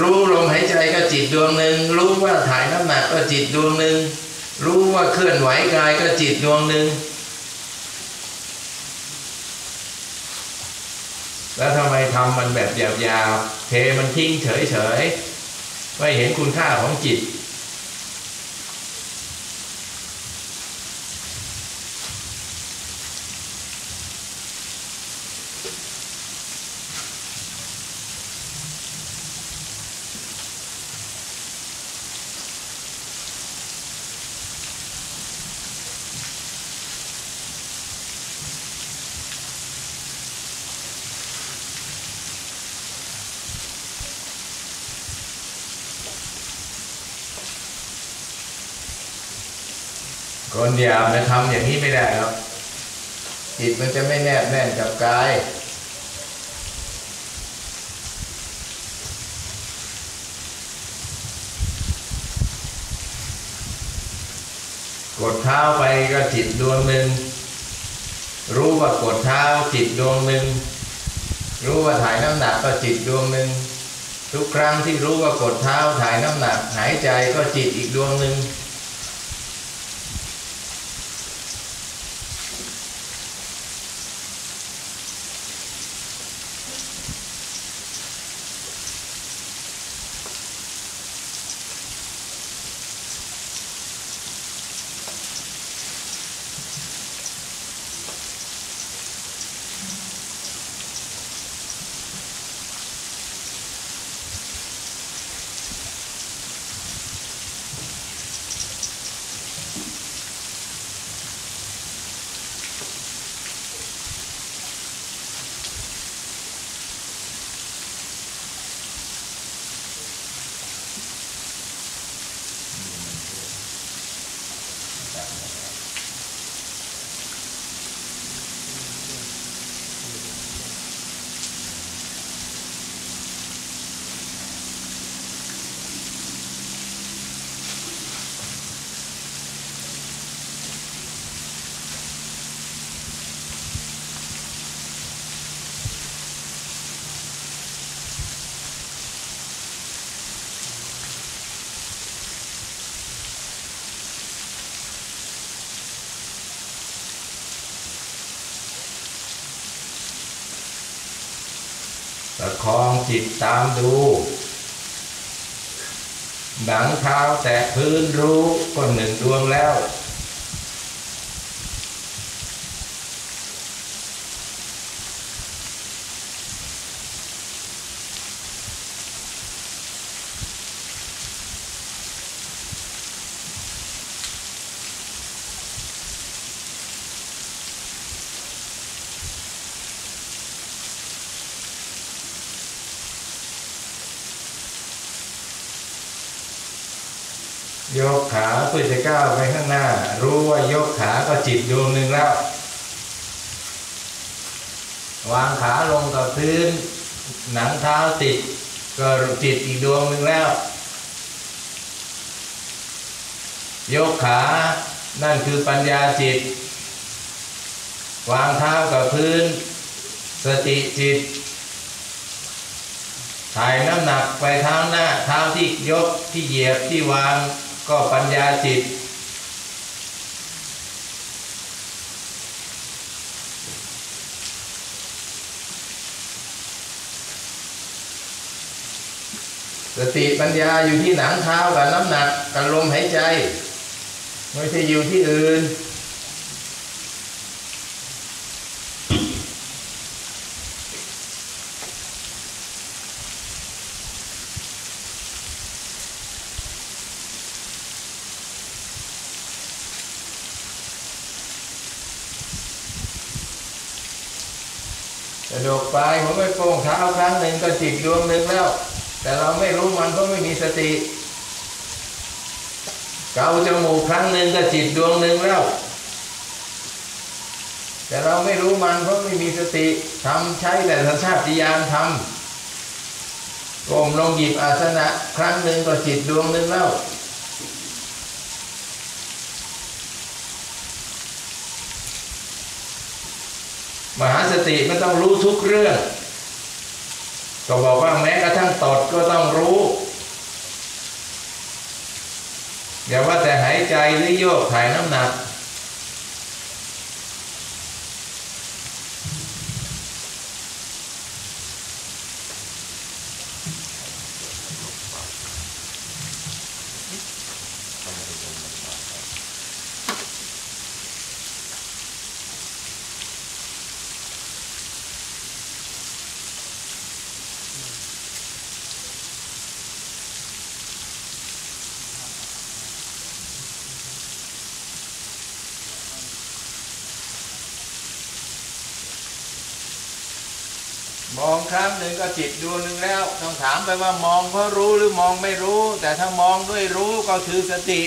รู้ลมหายใจก็จิตดวงหนึ่งรู้ว่าถ่ายน้ำหนักก็จิตดวงหนึ่งรู้ว่าเคลื่อนไหวกายก็จิตดวงหนึ่งแล้วทำไมทำมันแบบหยาบๆเทมันทิ้งเฉยๆไม่เห็นคุณค่าของจิต คนหยาบนะทำอย่างนี้ไม่ได้ครับ จิตมันจะไม่แนบแน่นกับกายกดเท้าไปก็จิตดวงหนึ่ง รู้ว่ากดเท้าจิตดวงหนึ่ง รู้ว่าถ่ายน้ำหนักก็จิตดวงหนึ่ง ทุกครั้งที่รู้ว่ากดเท้าถ่ายน้ำหนัก หายใจก็จิตอีกดวงหนึ่ง คองจิตตามดูหนังเท้าแตะพื้นรู้ก็หนึ่งดวงแล้ว ยกขาเพื่อจะก้าวไปข้างหน้า รู้ว่ายกขาก็จิตดวงหนึ่งแล้ว วางขาลงกับพื้น หนังเท้าติด ก็จิตอีกดวงหนึ่งแล้ว ยกขานั่นคือปัญญาจิต วางเท้ากับพื้น สติจิต ถ่ายน้ำหนักไปท้าหน้าเท้าที่ยกที่เหยียบที่วาง ก็ปัญญาจิต สติปัญญาอยู่ที่หนังเท้ากับน้ำหนักกับลมหายใจ ไม่ใช่อยู่ที่อื่นะดกไปผมไม่โป้งเท้าครั้งหนึ่งก็จิตดวงหนึ่งแล้ว แต่เราไม่รู้มันเพราะไม่มีสติ เกาจมูกครั้งหนึ่งก็จิตดวงหนึ่งแล้ว แต่เราไม่รู้มันเพราะไม่มีสติทำใช้แต่สัญชาติญาณทำก้มลงหยิบอาสนะ ครั้งหนึ่งก็จิตดวงหนึ่งแล้ว มหาสติมันต้องรู้ทุกเรื่อง ก็บอกว่าแม้กระทั่งตดก็ต้องรู้อย่าว่าแต่หายใจหรือโยกถ่ายน้ำหนัก มองครั้งหนึ่งก็จิตดวงหนึ่งแล้ว ต้องถามไปว่ามองเพราะรู้หรือมองไม่รู้ แต่ถ้ามองด้วยรู้ก็คือสติ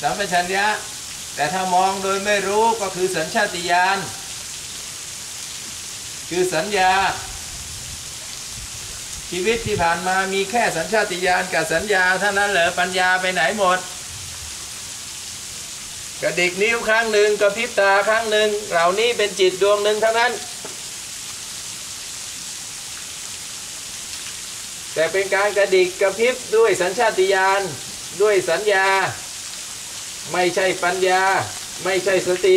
สัมปชัญญะ แต่ถ้ามองโดยไม่รู้ก็คือสัญชาติญาณคือสัญญา ชีวิตที่ผ่านมามีแค่สัญชาติญาณกับสัญญาเท่านั้นเหรอปัญญาไปไหนหมดกระดิกนิ้วครั้งหนึ่งกระพริบตาครั้งหนึ่งเหล่านี้เป็นจิตดวงหนึ่งเท่านั้น แต่เป็นการกระดิกกระพริบด้วยสัญชาติญาณด้วยสัญญา ไม่ใช่ปัญญา ไม่ใช่สติ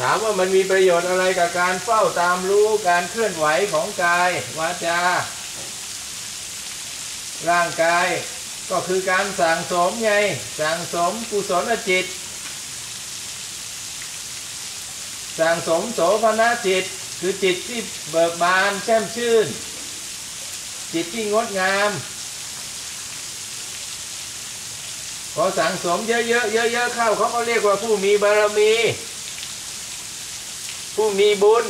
ถามว่ามันมีประโยชน์อะไรกับการเฝ้าตามรู้การเคลื่อนไหวของกายวาจา ร่างกายก็คือการสั่งสมไงสั่งสมกุศลจิต สั่งสมโสภณจิต คือจิตที่เบิกบานแช่มชื่น จิตที่งดงามพอสั่งสมเยอะๆเยอะๆเข้าเขาก็เรียกว่าผู้มีบารมี ผู้มีบุญ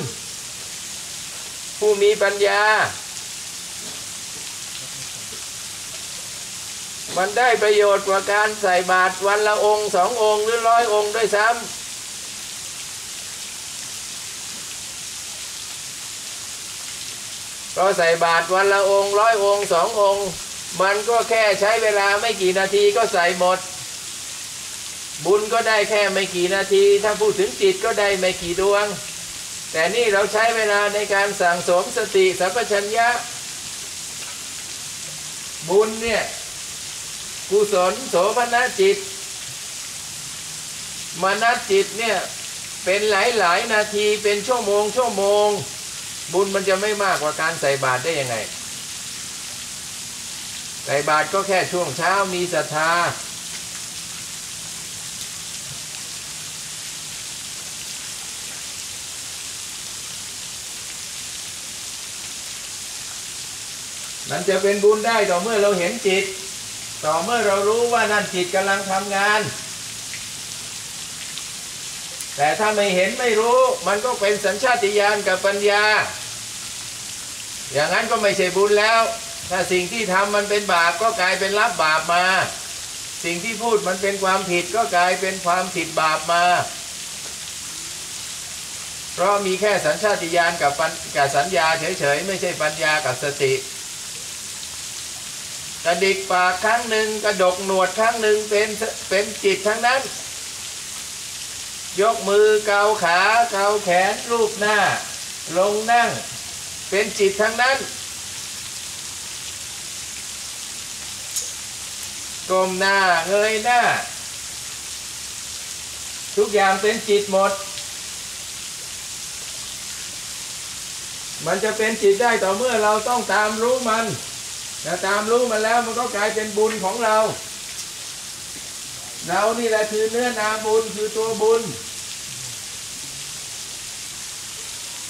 ผู้มีปัญญา มันได้ประโยชน์กว่าการใส่บาตรวันละองค์สององค์หรือร้อยองค์ด้วยซ้ำก็ใส่บาตรวันละองค์ร้อยองค์สององค์ มันก็แค่ใช้เวลาไม่กี่นาทีก็ใส่หมด บุญก็ได้แค่ไม่กี่นาที ถ้าพูดถึงจิตก็ได้ไม่กี่ดวง แต่นี่เราใช้เวลาในการสั่งสมสติสัมปชัญญะ บุญเนี่ย กุศลโสภณจิต มนจิตเนี่ย เป็นหลายหลายนาทีเป็นชั่วโมง ชั่วโมง บุญมันจะไม่มากกว่าการใส่บาตรได้ยังไง ใส่บาตรก็แค่ช่วงเช้ามีศรัทธา มันจะเป็นบุญได้ต่อเมื่อเราเห็นจิต ต่อเมื่อเรารู้ว่านั่นจิตกำลังทำงาน แต่ถ้าไม่เห็นไม่รู้ มันก็เป็นสัญชาติญาณกับปัญญา อย่างนั้นก็ไม่ใช่บุญแล้ว ถ้าสิ่งที่ทำมันเป็นบาปก็กลายเป็นรับบาปมา สิ่งที่พูดมันเป็นความผิดก็กลายเป็นความผิดบาปมา เพราะมีแค่สัญชาติญาณกับกับสัญญาเฉยๆไม่ใช่ปัญญากับสติ กระดิกปากครั้งหนึ่งกระดกหนวดครั้งหนึ่งเป็นเป็นจิตทั้งนั้น ยกมือเกาขาเกาแขนรูปหน้า ลงนั่ง เป็นจิตทั้งนั้นก้มหน้าเงยหน้า ทุกอย่างเป็นจิตหมด มันจะเป็นจิตได้ต่อเมื่อเราต้องตามรู้มัน แต่ตามรู้มันแล้วมันก็กลายเป็นบุญของเรา เรานี่แหละคือเนื้อนาบุญคือตัวบุญ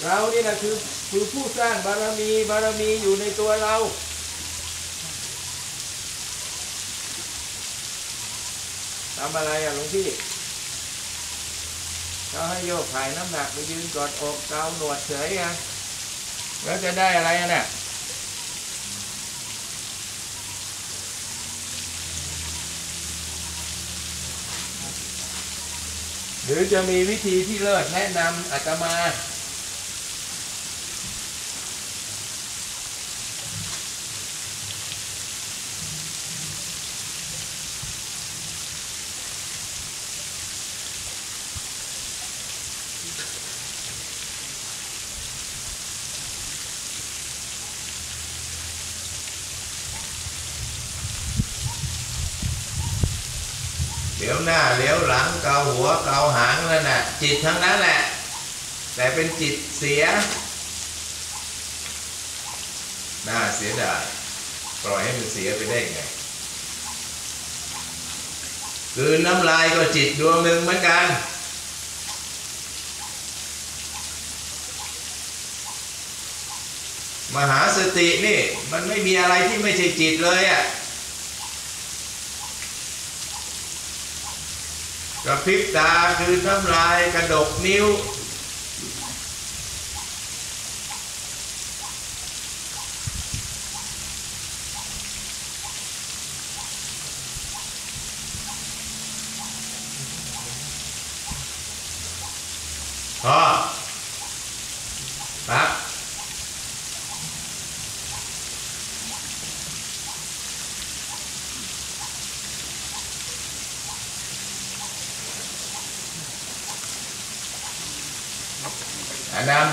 เรานี่แหละคือคือผู้สร้างบารมีบารมีอยู่ในตัวเราทำอะไรอะหลวงพี่เขาให้โยกถ่ายน้ำหนักไปยืนกอดอกเกาหนวดเฉยอะแล้วจะได้อะไรอะเนี่ย รือจะมีวิธีที่เลิศแนะนำอาตมา ยวหน้าเลี้ยวหลังเกาหัวเกาหางนั่นน่ะจิตทั้งนั้นแหละ แต่เป็นจิตเสียน่าเสียดายปล่อยให้มันเสียไปได้ไงคืนน้ำลายก็จิตดวงหนึ่งเหมือนกันมหาสตินี่มันไม่มีอะไรที่ไม่ใช่จิตเลยอะ่ะ กระพริบตาคือน้ำลายกระดกนิ้วพอปั๊บ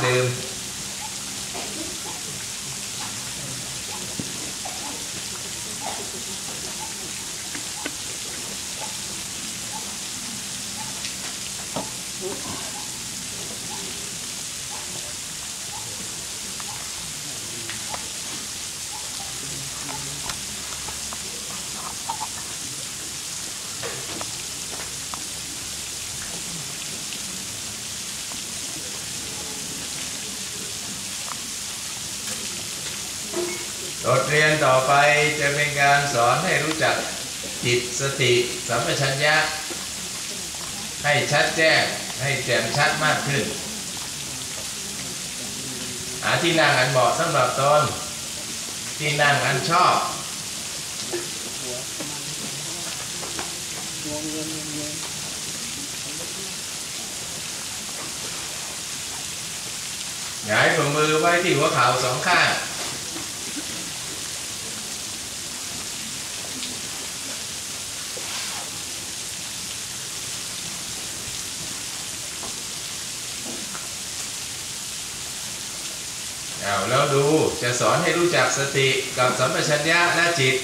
อ บทเรียนต่อไปจะเป็นการสอนให้รู้จักจิตสติสัมปชัญญะ ให้ชัดแจ้งให้แจ่มชัดมากขึ้น หาที่นั่งอันเหมาะสำหรับตนที่นั่งอันชอบหงายฝ่ามือไว้ที่หัวเข่าสองข้าง แล้วดูจะสอนให้รู้จักสติกับสัมปชัญญะและจิต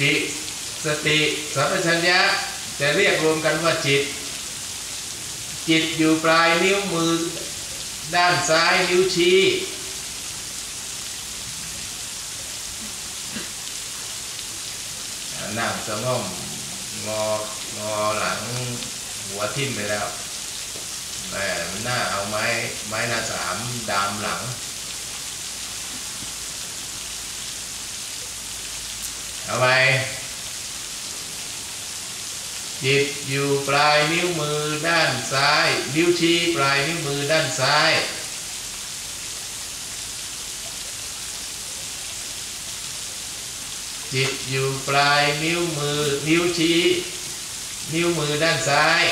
จิต สติสัมปชัญญะจะเรียกรวมกันว่าจิต จิตอยู่ปลายนิ้วมือด้านซ้ายนิ้วชี้นั่งสงบ งองอหลังหัวทิ่มไปแล้วแม่มันน่าเอาไม้ไม้หน้าสามดามหลัง เอาไปจิตอยู่ปลายนิ้วมือด้านซ้าย นิ้วชี้ปลายนิ้วมือด้านซ้าย จิตอยู่ปลายนิ้วมือ นิ้วชี้ นิ้วมือด้านซ้าย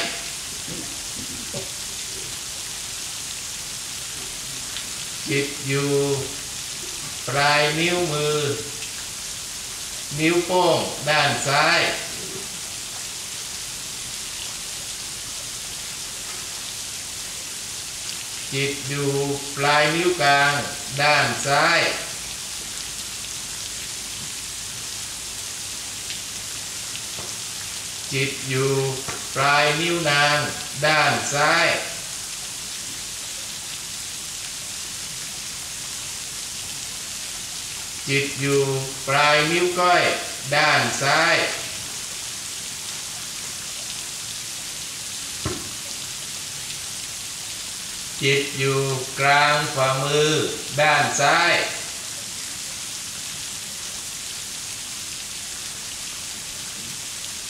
จิตอยู่ปลายนิ้วมือ นิ้วโป้งด้านซ้าย จิตอยู่ปลายนิ้วกลางด้านซ้าย จิตอยู่ ปลายนิ้วนางด้านซ้าย จิตอยู่ ปลายนิ้วก้อย ด้านซ้าย จิตอยู่กลางฝ่ามือ ด้านซ้าย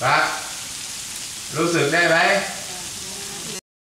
ปั๊บ รู้สึกได้ไหม